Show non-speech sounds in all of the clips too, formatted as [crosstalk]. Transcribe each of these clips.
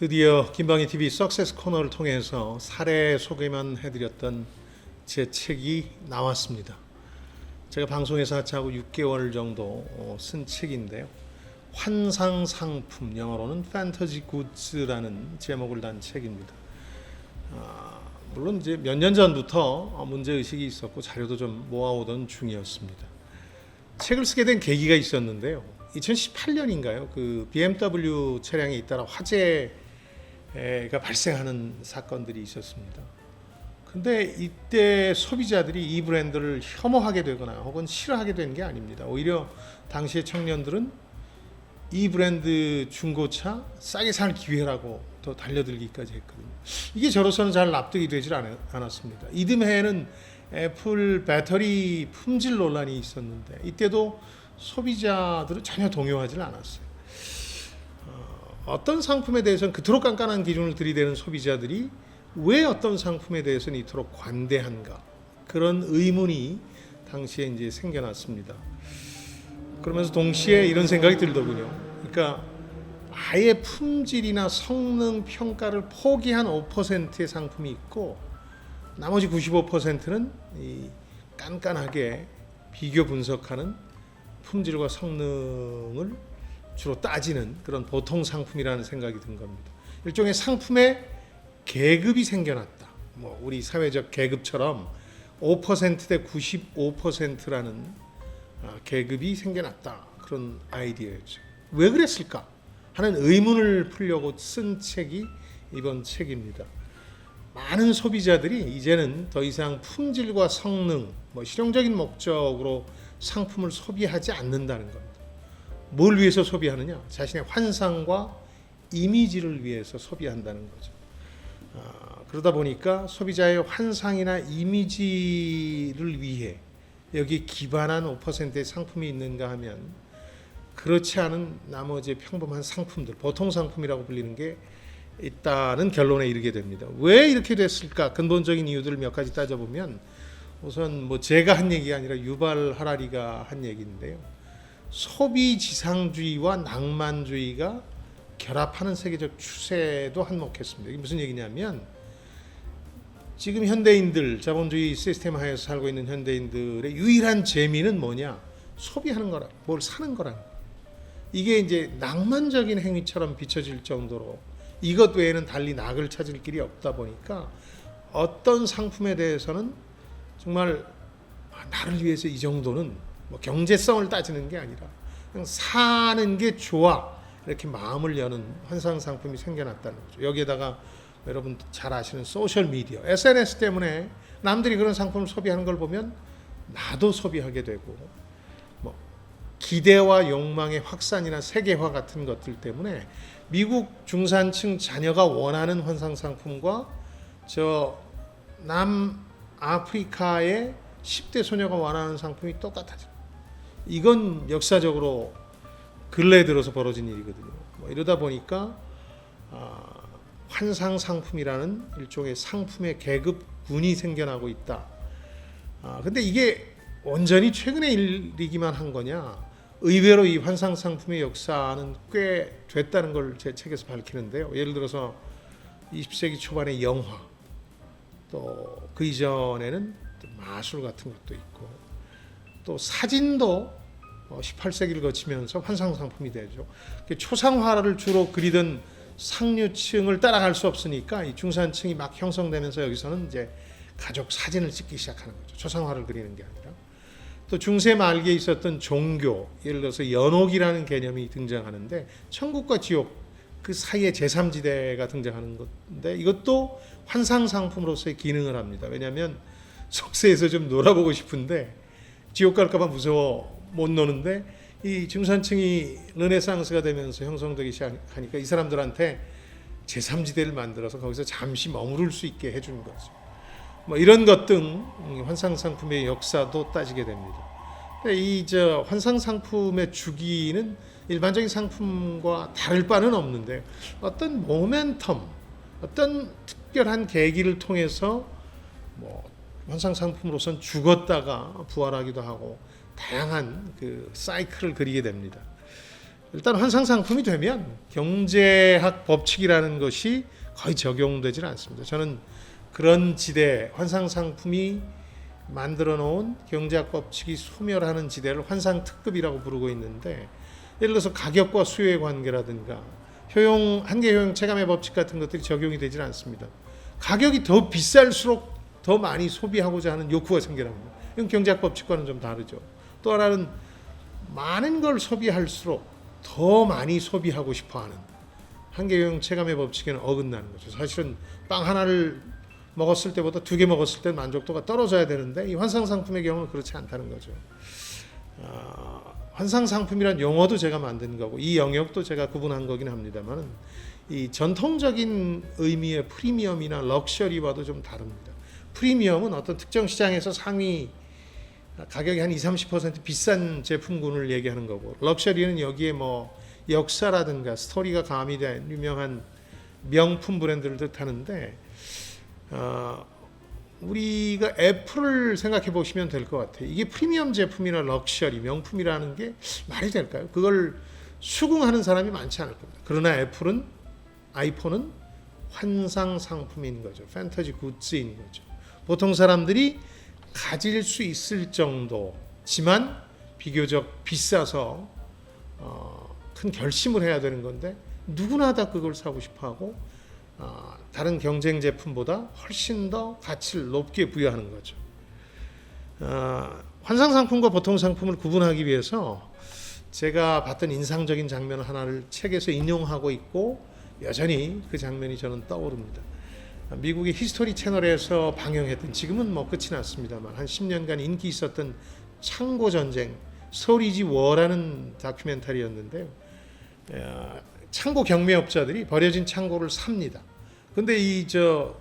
드디어 김방희 TV 석세스 코너를 통해서 사례 소개만 해드렸던 제 책이 나왔습니다. 제가 방송에서 하차하고 6개월 정도 어, 쓴 책인데요. 환상 상품 영어로는 판타지 굿즈라는 제목을 단 책입니다. 아, 물론 이제 몇 년 전부터 문제 의식이 있었고 자료도 좀 모아오던 중이었습니다. 책을 쓰게 된 계기가 있었는데요. 2018년인가요? 그 BMW 차량에 잇따라 화재 가 발생하는 사건들이 있었습니다. 근데 이때 소비자들이 이 브랜드를 혐오하게 되거나 혹은 싫어하게 된 게 아닙니다. 오히려 당시의 청년들은 이 브랜드 중고차 싸게 살 기회라고 더 달려들기까지 했거든요. 이게 저로서는 잘 납득이 되질 않- 않았습니다. 이듬해에는 애플 배터리 품질 논란이 있었는데 이때도 소비자들은 전혀 동요하지 않았어요. 어, 어떤 상품에 대해서는 그토록 깐깐한 기준을 들이대는 소비자들이 왜 어떤 상품에 대해서는 이토록 관대한가 그런 의문이 당시에 이제 생겨났습니다. 그러면서 동시에 이런 생각이 들더군요. 그러니까 아예 품질이나 성능 평가를 포기한 5%의 상품이 있고 나머지 95%는 이 깐깐하게 비교 분석하는 품질과 성능을 주로 따지는 그런 보통 상품이라는 생각이 든 겁니다. 일종의 상품의 계급이 생겨났다. 뭐 우리 사회적 계급처럼 5%대 95%라는 아, 계급이 생겨났다. 그런 아이디어였죠. 왜 그랬을까 하는 의문을 풀려고 쓴 책이 이번 책입니다. 많은 소비자들이 이제는 더 이상 품질과 성능, 뭐 실용적인 목적으로 상품을 소비하지 않는다는 겁니다. 뭘 위해서 소비하느냐? 자신의 환상과 이미지를 위해서 소비한다는 거죠. 아, 그러다 보니까 소비자의 환상이나 이미지를 위해 여기 기반한 5%의 상품이 있는가 하면 그렇지 않은 나머지 평범한 상품들, 보통 상품이라고 불리는 게 있다는 결론에 이르게 됩니다. 왜 이렇게 됐을까? 근본적인 이유들을 몇 가지 따져보면 우선 뭐 제가 한 얘기가 아니라 유발 하라리가 한 얘기인데요. 소비 지상주의와 낭만주의가 결합하는 세계적 추세도 한몫했습니다. 이게 무슨 얘기냐면 지금 현대인들 자본주의 시스템 하에서 살고 있는 현대인들의 유일한 재미는 뭐냐? 소비하는 거라, 뭘 사는 거라. 이게 이제 낭만적인 행위처럼 비춰질 정도로 이것 외에는 달리 낙을 찾을 길이 없다 보니까 어떤 상품에 대해서는 정말 아, 나를 위해서 이 정도는 뭐 경제성을 따지는 게 아니라 그냥 사는 게 좋아 이렇게 마음을 여는 환상 상품이 생겨났다는 거죠. 여기에다가 여러분 잘 아시는 소셜 미디어, SNS 때문에 남들이 그런 상품을 소비하는 걸 보면 나도 소비하게 되고 뭐 기대와 욕망의 확산이나 세계화 같은 것들 때문에 미국 중산층 자녀가 원하는 환상 상품과 저 남아프리카의 10대 소녀가 원하는 상품이 똑같아져. 이건 역사적으로 근래 들어서 벌어진 일이거든요. 뭐 이러다 보니까 아, 환상 상품이라는 일종의 상품의 계급군이 생겨나고 있다. 아, 근데 이게 온전히 최근의 일이기만 한 거냐? 의외로 이 환상 상품의 역사는 꽤 됐다는 걸 제 책에서 밝히는데요. 예를 들어서 20세기 초반의 영화, 또 그 이전에는 또 마술 같은 것도 있고, 또 사진도 18세기를 거치면서 환상 상품이 되죠. 초상화를 주로 그리던 상류층을 따라갈 수 없으니까 이 중산층이 막 형성되면서 여기서는 이제 가족 사진을 찍기 시작하는 거죠. 초상화를 그리는 게 아니라. 또 중세 말기에 있었던 종교, 예를 들어서 연옥이라는 개념이 등장하는데 천국과 지옥 그 사이에 제3지대가 등장하는 건데 이것도 환상 상품으로서의 기능을 합니다. 왜냐하면 속세에서 좀 놀아보고 싶은데 지옥 갈까봐 무서워 못 노는데 이 중산층이 르네상스가 되면서 형성되기 시작하니까 이 사람들한테 제3지대를 만들어서 거기서 잠시 머무를 수 있게 해주는 거죠. 뭐 이런 것 등 환상 상품의 역사도 따지게 됩니다. 이 저 환상 상품의 주기는 일반적인 상품과 다를 바는 없는데 어떤 모멘텀, 어떤 특별한 계기를 통해서 뭐 환상 상품으로선 죽었다가 부활하기도 하고 다양한 그 사이클을 그리게 됩니다. 일단 환상 상품이 되면 경제학 법칙이라는 것이 거의 적용되질 않습니다. 저는 그런 지대 환상 상품이 만들어 놓은 경제학 법칙이 소멸하는 지대를 환상 특급이라고 부르고 있는데 예를 들어서 가격과 수요의 관계라든가 효용 한계 효용 체감의 법칙 같은 것들이 적용이 되질 않습니다. 가격이 더 비쌀수록 더 많이 소비하고자 하는 욕구가 생겨납니다. 이건 경제학 법칙과는 좀 다르죠. 또 하나는 많은 걸 소비할수록 더 많이 소비하고 싶어하는 한계용 체감의 법칙에는 어긋나는 거죠. 사실은 빵 하나를 먹었을 때보다 두 개 먹었을 때 만족도가 떨어져야 되는데 이 환상 상품의 경우는 그렇지 않다는 거죠. 아, 환상 상품이란 용어도 제가 만든 거고 이 영역도 제가 구분한 거긴 합니다만은 이 전통적인 의미의 프리미엄이나 럭셔리와도 좀 다릅니다. 프리미엄은 어떤 특정 시장에서 상위 가격이 한 20, 30% 비싼 제품군을 얘기하는 거고 럭셔리는 여기에 뭐 역사라든가 스토리가 가미된 유명한 명품 브랜드를 뜻하는데 어, 우리가 애플을 생각해 보시면 될 것 같아요. 이게 프리미엄 제품이나 럭셔리 명품이라는 게 말이 될까요? 그걸 수긍하는 사람이 많지 않을 겁니다. 그러나 애플은 아이폰은 환상 상품인 거죠. 판타지 굿즈인 거죠. 보통 사람들이 가질 수 있을 정도지만 비교적 비싸서 어, 큰 결심을 해야 되는 건데 누구나 다 그걸 사고 싶어하고 어, 다른 경쟁 제품보다 훨씬 더 가치를 높게 부여하는 거죠. 어, 환상 상품과 보통 상품을 구분하기 위해서 제가 봤던 인상적인 장면 하나를 책에서 인용하고 있고 여전히 그 장면이 저는 떠오릅니다. 미국의 히스토리 채널에서 방영했던 지금은 뭐 끝이 났습니다만 한 10년간 인기 있었던 창고 전쟁 스토리지 워라는 다큐멘터리였는데요. 어, 창고 경매업자들이 버려진 창고를 삽니다. 근데 이 저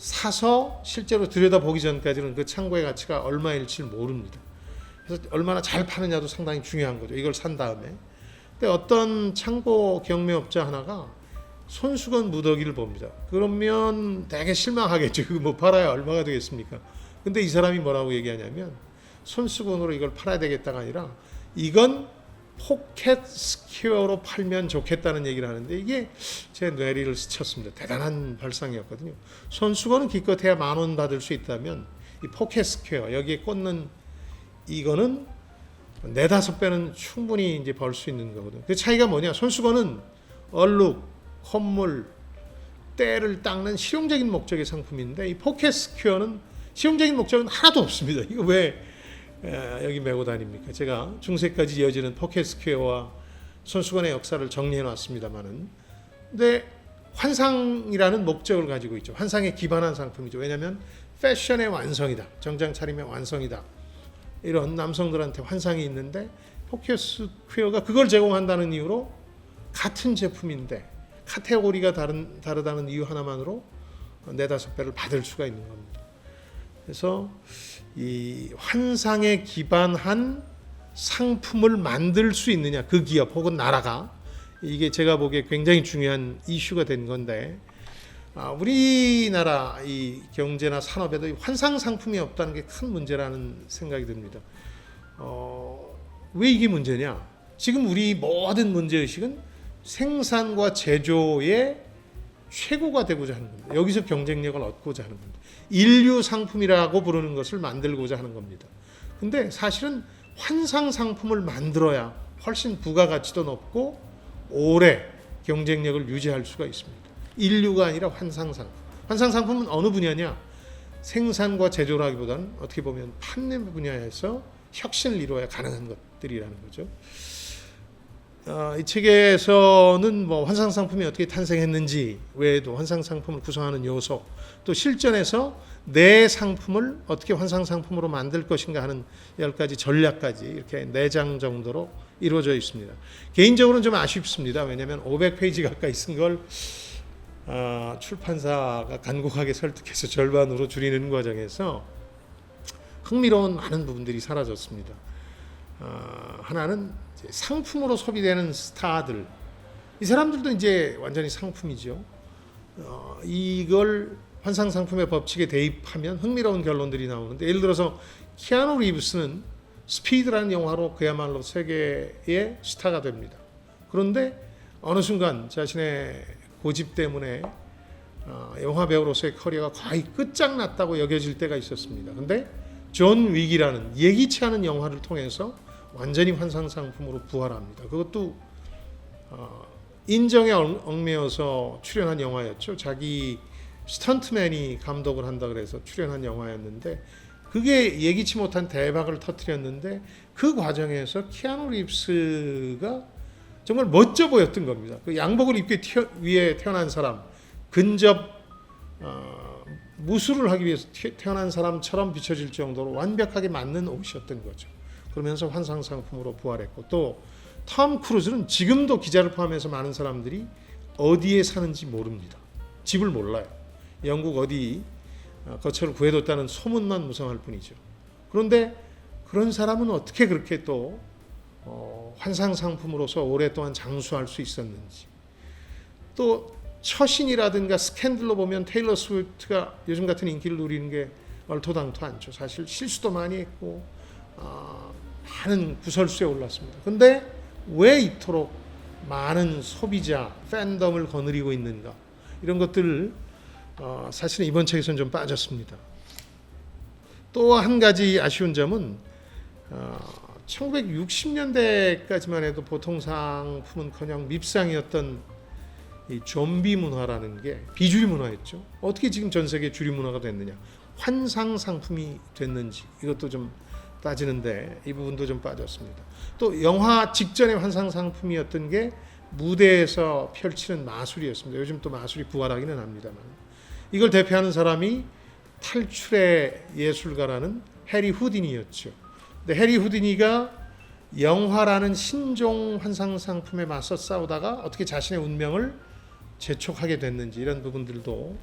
사서 실제로 들여다 보기 전까지는 그 창고의 가치가 얼마일지 모릅니다. 그래서 얼마나 잘 파느냐도 상당히 중요한 거죠. 이걸 산 다음에. 근데 어떤 창고 경매업자 하나가 손수건 무더기를 봅니다. 그러면 되게 실망하겠죠. 뭐 팔아야 얼마가 되겠습니까? 근데 이 사람이 뭐라고 얘기하냐면 손수건으로 이걸 팔아야 되겠다가 아니라 이건 포켓 스퀘어로 팔면 좋겠다는 얘기를 하는데 이게 제 뇌리를 스쳤습니다. 대단한 발상이었거든요. 손수건은 기껏해야 만 원 받을 수 있다면 이 포켓 스퀘어 여기에 꽂는 이거는 네다섯 배는 충분히 이제 벌 수 있는 거거든요. 그 차이가 뭐냐? 손수건은 얼룩, 헛물, 때를 닦는 실용적인 목적의 상품인데 이 포켓 스퀘어는 실용적인 목적은 하나도 없습니다. 이거 왜 에, 여기 메고 다닙니까? 제가 중세까지 이어지는 포켓 스퀘어와 손수건의 역사를 정리해 놨습니다만은 근데 환상이라는 목적을 가지고 있죠. 환상에 기반한 상품이죠. 왜냐하면 패션의 완성이다. 정장 차림의 완성이다. 이런 남성들한테 환상이 있는데 포켓 스퀘어가 그걸 제공한다는 이유로 같은 제품인데 카테고리가 다른 다르다는 이유 하나만으로 네다섯 배를 받을 수가 있는 겁니다. 그래서 이 환상에 기반한 상품을 만들 수 있느냐 그 기업 혹은 나라가 이게 제가 보기에 굉장히 중요한 이슈가 된 건데 아, 우리나라 이 경제나 산업에도 이 환상 상품이 없다는 게 큰 문제라는 생각이 듭니다. 어, 왜 이게 문제냐? 지금 우리 모든 문제 의식은 생산과 제조의 최고가 되고자 하는 겁니다. 여기서 경쟁력을 얻고자 하는 겁니다. 인류 상품이라고 부르는 것을 만들고자 하는 겁니다. 근데 사실은 환상 상품을 만들어야 훨씬 부가가치도 높고 오래 경쟁력을 유지할 수가 있습니다. 인류가 아니라 환상 상품. 환상 상품은 어느 분야냐? 생산과 제조라기보다는 어떻게 보면 판매 분야에서 혁신을 이루어야 가능한 것들이라는 거죠. 어, 이 책에서는 뭐 환상 상품이 어떻게 탄생했는지 외에도 환상 상품을 구성하는 요소 또 실전에서 내 상품을 어떻게 환상 상품으로 만들 것인가 하는 열 가지 전략까지 이렇게 네 장 정도로 이루어져 있습니다. 개인적으로는 좀 아쉽습니다. 왜냐하면 500페이지 가까이 쓴걸 어, 출판사가 간곡하게 설득해서 절반으로 줄이는 과정에서 흥미로운 많은 부분들이 사라졌습니다. 어, 하나는 상품으로 소비되는 스타들 이 사람들도 이제 완전히 상품이죠. 어, 이걸 환상 상품의 법칙에 대입하면 흥미로운 결론들이 나오는데 예를 들어서 키아누 리브스는 스피드라는 영화로 그야말로 세계의 스타가 됩니다. 그런데 어느 순간 자신의 고집 때문에 어, 영화 배우로서의 커리어가 거의 끝장났다고 여겨질 때가 있었습니다. 근데 존 윅이라는 예기치 않은 영화를 통해서 완전히 환상 상품으로 부활합니다. 그것도 어, 인정에 얽- 얽매여서 출연한 영화였죠. 자기 스턴트맨이 감독을 한다 그래서 출연한 영화였는데 그게 예기치 못한 대박을 터뜨렸는데 그 과정에서 키아누 립스가 정말 멋져 보였던 겁니다. 그 양복을 입게 튀어, 위에 태어난 사람, 근접 어, 무술을 하기 위해서 태- 태어난 사람처럼 비춰질 정도로 완벽하게 맞는 옷이었던 거죠. 그러면서 환상 상품으로 부활했고 또 톰 크루즈는 지금도 기자를 포함해서 많은 사람들이 어디에 사는지 모릅니다. 집을 몰라요. 영국 어디 어, 거처를 구해뒀다는 소문만 무성할 뿐이죠. 그런데 그런 사람은 어떻게 그렇게 또 어, 환상 상품으로서 오랫동안 장수할 수 있었는지 또 처신이라든가 스캔들로 보면 테일러 스위프트가 요즘 같은 인기를 누리는 게 얼토당토 않죠. 사실 실수도 많이 했고 아, 많은 구설수에 올랐습니다. 근데 왜 이토록 많은 소비자 팬덤을 거느리고 있는가 이런 것들을 어, 사실은 이번 책에서는 좀 빠졌습니다. 또 한 가지 아쉬운 점은 어, 1960년대까지만 해도 보통 상품은커녕 밉상이었던 이 좀비 문화라는 게 비주류 문화였죠. 어떻게 지금 전 세계 주류 문화가 됐느냐? 환상 상품이 됐는지 이것도 좀 따지는데 이 부분도 좀 빠졌습니다. 또 영화 직전의 환상 상품이었던 게 무대에서 펼치는 마술이었습니다. 요즘 또 마술이 부활하기는 합니다만 이걸 대표하는 사람이 탈출의 예술가라는 해리 후디니였죠. 근데 해리 후디니가 영화라는 신종 환상 상품에 맞서 싸우다가 어떻게 자신의 운명을 재촉하게 됐는지 이런 부분들도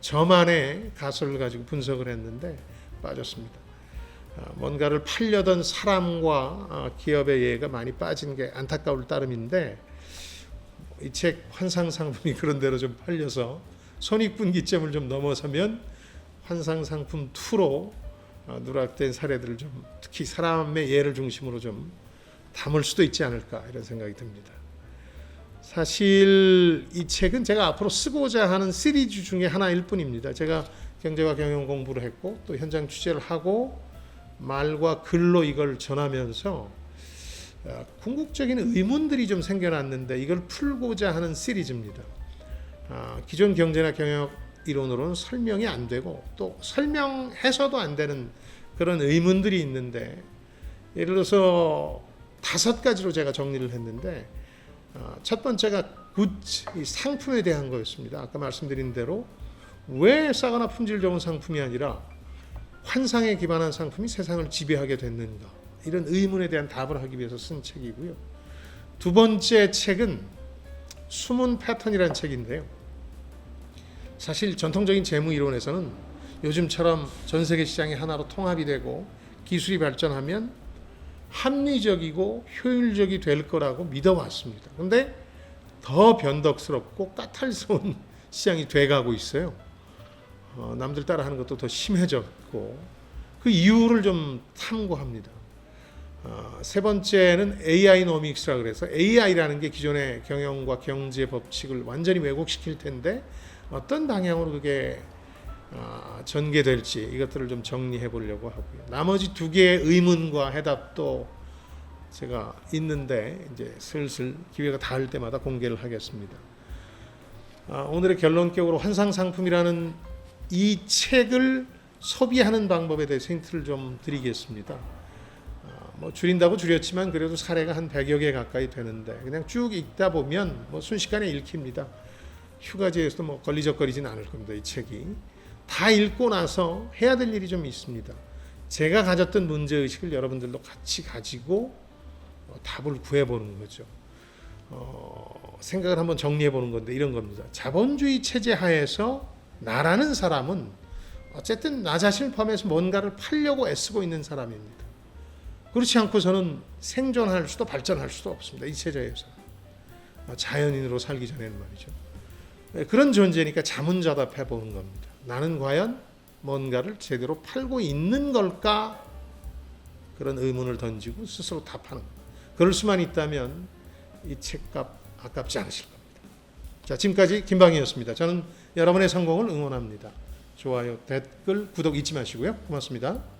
저만의 가설을 가지고 분석을 했는데 빠졌습니다. 아, 뭔가를 팔려던 사람과 아, 기업의 예가 많이 빠진 게 안타까울 따름인데 이 책 환상 상품이 [laughs] 그런 대로 좀 팔려서 손익분기점을 좀 넘어서면 환상 상품 2로 어, 누락된 사례들을 좀 특히 사람의 예를 중심으로 좀 담을 수도 있지 않을까 이런 생각이 듭니다. 사실 이 책은 제가 앞으로 쓰고자 하는 시리즈 중에 하나일 뿐입니다. 제가 경제와 경영 공부를 했고 또 현장 취재를 하고 말과 글로 이걸 전하면서 어, 궁극적인 의문들이 좀 생겨났는데 이걸 풀고자 하는 시리즈입니다. 아, 기존 경제나 경영 이론으로는 설명이 안 되고 또 설명해서도 안 되는 그런 의문들이 있는데 예를 들어서 다섯 가지로 제가 정리를 했는데 어, 첫 번째가 이 상품에 대한 거였습니다. 아까 말씀드린 대로 왜 싸거나 품질 좋은 상품이 아니라 환상에 기반한 상품이 세상을 지배하게 됐는가 이런 의문에 대한 답을 하기 위해서 쓴 책이고요. 두 번째 책은 숨은 패턴이라는 책인데요. 사실 전통적인 재무 이론에서는 요즘처럼 전 세계 시장이 하나로 통합이 되고 기술이 발전하면 합리적이고 효율적이 될 거라고 믿어왔습니다. 근데 더 변덕스럽고 까탈스러운 [laughs] 시장이 돼가고 있어요. 어, 남들 따라 하는 것도 더 심해졌고 그 이유를 좀 탐구합니다. 어, 세 번째는 AI 노믹스라 그래서 AI라는 게 기존의 경영과 경제 법칙을 완전히 왜곡시킬 텐데 어떤 방향으로 그게 아, 전개될지 이것들을 좀 정리해 보려고 하고요. 나머지 두 개의 의문과 해답도 제가 있는데 이제 슬슬 기회가 닿을 때마다 공개를 하겠습니다. 아, 오늘의 결론격으로 환상 상품이라는 이 책을 소비하는 방법에 대해서 힌트를 좀 드리겠습니다. 아, 뭐 줄인다고 줄였지만 그래도 사례가 한 100여 개 가까이 되는데 그냥 쭉 읽다 보면 뭐 순식간에 읽힙니다. 휴가지에서도 뭐 걸리적거리진 않을 겁니다. 이 책이 다 읽고 나서 해야 될 일이 좀 있습니다. 제가 가졌던 문제 의식을 여러분들도 같이 가지고 어, 답을 구해보는 거죠. 어, 생각을 한번 정리해 보는 건데 이런 겁니다. 자본주의 체제 하에서 나라는 사람은 어쨌든 나 자신을 포함해서 뭔가를 팔려고 애쓰고 있는 사람입니다. 그렇지 않고 저는 생존할 수도 발전할 수도 없습니다. 이 체제에서 어, 자연인으로 살기 전에는 말이죠. 네, 그런 존재니까 자문자답해 보는 겁니다. 나는 과연 뭔가를 제대로 팔고 있는 걸까? 그런 의문을 던지고 스스로 답하는 것. 그럴 수만 있다면 이 책값 아깝지 않으실 겁니다. 자, 지금까지 김방이었습니다. 저는 여러분의 성공을 응원합니다. 좋아요, 댓글, 구독 잊지 마시고요. 고맙습니다.